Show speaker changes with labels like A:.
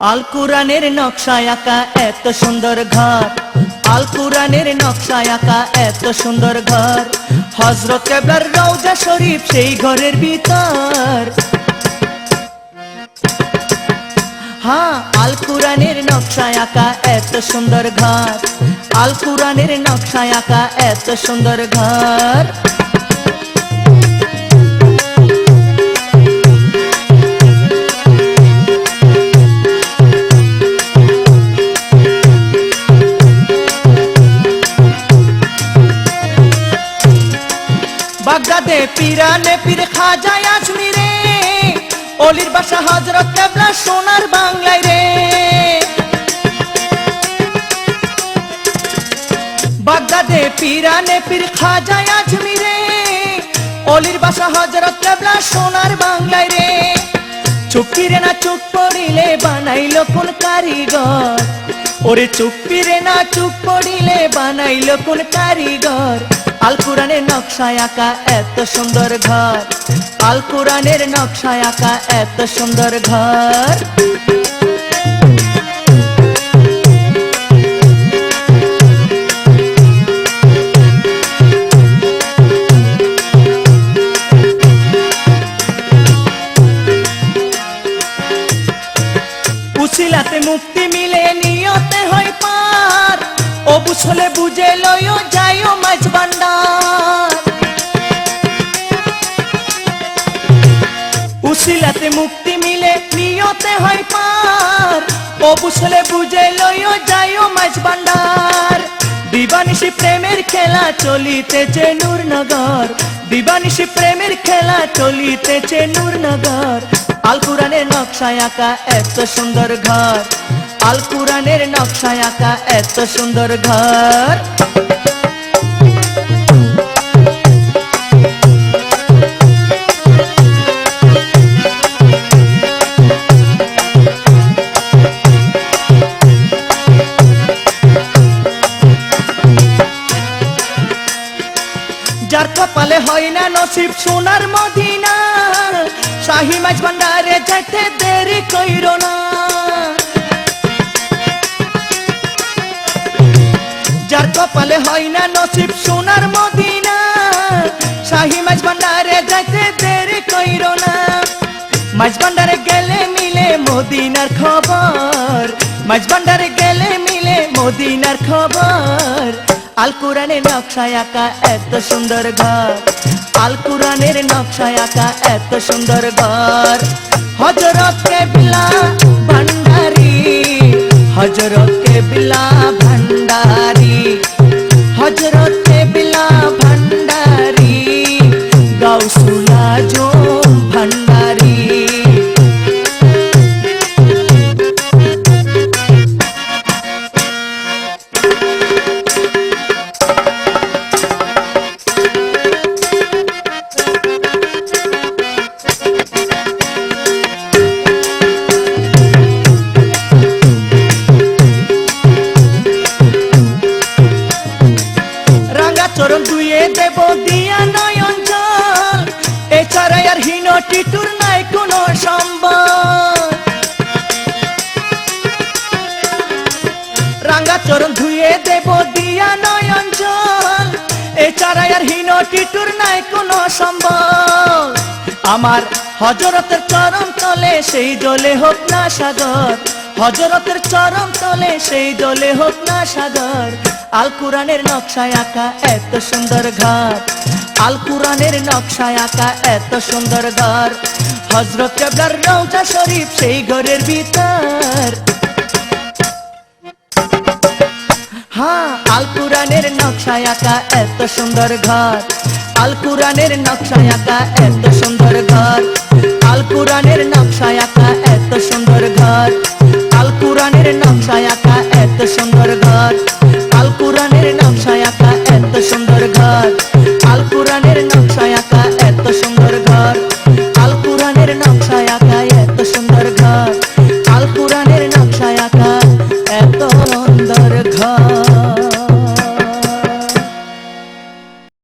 A: আল কুরানের নকশায় আঁকা এত সুন্দর ঘর। আল কুরানের নকশায় আঁকা এত সুন্দর ঘর। হজরত কেবলার রওজা শরীফ সেই ঘরের ভিতর। হ্যাঁ আল কুরানের নকশায় আঁকা এত সুন্দর ঘর। আল কুরানের নকশায় আঁকা এত সুন্দর ঘর। বাগদাদে পিরানে, পীর খাজায় আজমিরে অলির বাসা হজরত কেবলা সোনার বাংলায় রে। বাগদাদে পিরানে, পীর খাজায় আজমিরে অলির বাসা হজরত কেবলা সোনার বাংলায় রে। চুপিরে না চুপ পড়িলে বানাইলো কোন কারিগর? ওরে চুপিরে না চুপ পড়িলে বানাইলো কোন কারিগর? আল কোরআনের নকশায় আঁকা এত সুন্দর ঘর। আল কোরআনের নকশায় আঁকা এত সুন্দর ঘর। উছিলাতে মুক্তি মিলে নিয়তে হয় পার। ও বুঝলে বুঝে লয় যাইও মাছ ভান্ডার। উছিলাতে মুক্তি মিলে নিয়তে হয় পার। ও বুঝলে বুঝে লয় যাইও মাছ ভান্ডার। দিবানিশি প্রেমের খেলা চলিতেছে নূরনগর। দিবানিশি প্রেমের খেলা চলিতেছে নূরনগর। আল নকশায় আঁকা এত সুন্দর ঘর। আল কুরানের নকশায় আঁকা এত সুন্দর ঘর। যার কপালে হয় না নসিব সোনার মদিনা, শাহি মাছ ভান্ডারে যেতে দেরি না। কপালে হয় না নসিব সোনার মদিনা। শাহি মাছ ভান্ডারে যেতে দেরি কইর না। মাছ ভান্ডারে গেলে মিলে মদিনার খবর। মাছ ভান্ডারে গেলে মিলে মদিনার খবর। আল কোরআনের নকশায় আঁকা এত সুন্দর ঘর। আল কোরআনের নকশায় আঁকা এত সুন্দর ঘর। হজরত কেবলা ভান্ডারি। হজরত কেবলা ভান্ডারি। রাঙ্গা চরণ ধুয়ে দেব দিয়া নয়ন জল। এছাড়া আর হীন টিটুর নাই কোনো সম্বল। আমার হজরতের চরণ তলে সেই দলে হোক না সাগর। হজরতের চরণ তলে সেই জলে হোক না সাগর। আল কুরানের নকশায় আঁকা এত সুন্দর ঘর। আল কুরানের নকশায় আঁকা এত সুন্দর ঘর। হজরত রওজা শরীফ সেই ঘরের ভিতর। আল কুরানের নকশায় আঁকা এত সুন্দর ঘর। আল কুরানের নকশায় আঁকা এত সুন্দর ঘর।